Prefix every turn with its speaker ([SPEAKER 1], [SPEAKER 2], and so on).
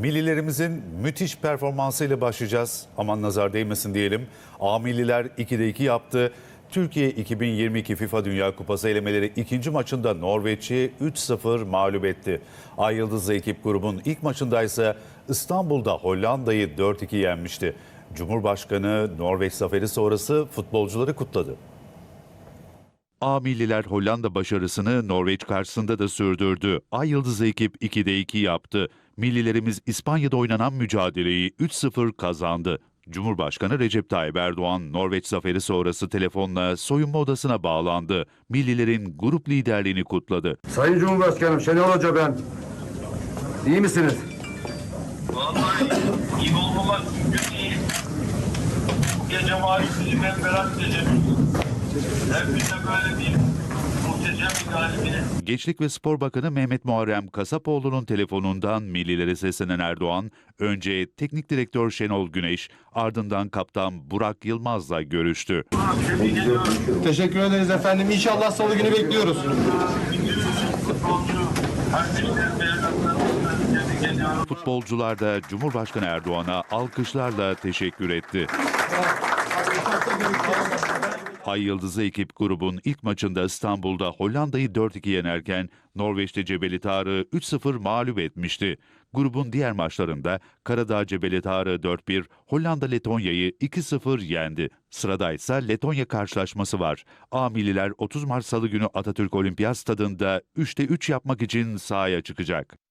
[SPEAKER 1] Millilerimizin müthiş performansıyla başlayacağız. Aman nazar değmesin diyelim. A milliler 2'de 2 yaptı. Türkiye 2022 FIFA Dünya Kupası elemeleri ikinci maçında Norveç'i 3-0 mağlup etti. Ay Yıldızlı ekip grubun ilk maçında ise İstanbul'da Hollanda'yı 4-2 yenmişti. Cumhurbaşkanı Norveç zaferi sonrası futbolcuları kutladı. A milliler Hollanda başarısını Norveç karşısında da sürdürdü. Ay Yıldızlı ekip 2'de 2 yaptı. Millilerimiz İspanya'da oynanan mücadeleyi 3-0 kazandı. Cumhurbaşkanı Recep Tayyip Erdoğan Norveç zaferi sonrası telefonla soyunma odasına bağlandı. Millilerin grup liderliğini kutladı.
[SPEAKER 2] Sayın Cumhurbaşkanım Şenol Hoca ben. İyi misiniz?
[SPEAKER 3] Vallahi iyi olmamak mümkün değil. Bu gece malum bizim en berat gecemiz. Hepimize böyle bir muhteşem bir galibiyet.
[SPEAKER 1] Gençlik ve Spor Bakanı Mehmet Muharrem Kasapoğlu'nun telefonundan millilere seslenen Erdoğan, önce teknik direktör Şenol Güneş, ardından kaptan Burak Yılmaz'la görüştü.
[SPEAKER 4] Teşekkür ederiz efendim. İnşallah salı günü bekliyoruz.
[SPEAKER 1] Futbolcular da Cumhurbaşkanı Erdoğan'a alkışlarla teşekkür etti. Ay Yıldızı ekip grubun ilk maçında İstanbul'da Hollanda'yı 4-2 yenerken Norveç'te Cebeli Tarık'ı 3-0 mağlup etmişti. Grubun diğer maçlarında Karadağ Cebeli Tarık'ı 4-1, Hollanda Letonya'yı 2-0 yendi. Sırada ise Letonya karşılaşması var. A milliler 30 Mart Salı günü Atatürk Olimpiyat Stadında 3'te 3 yapmak için sahaya çıkacak.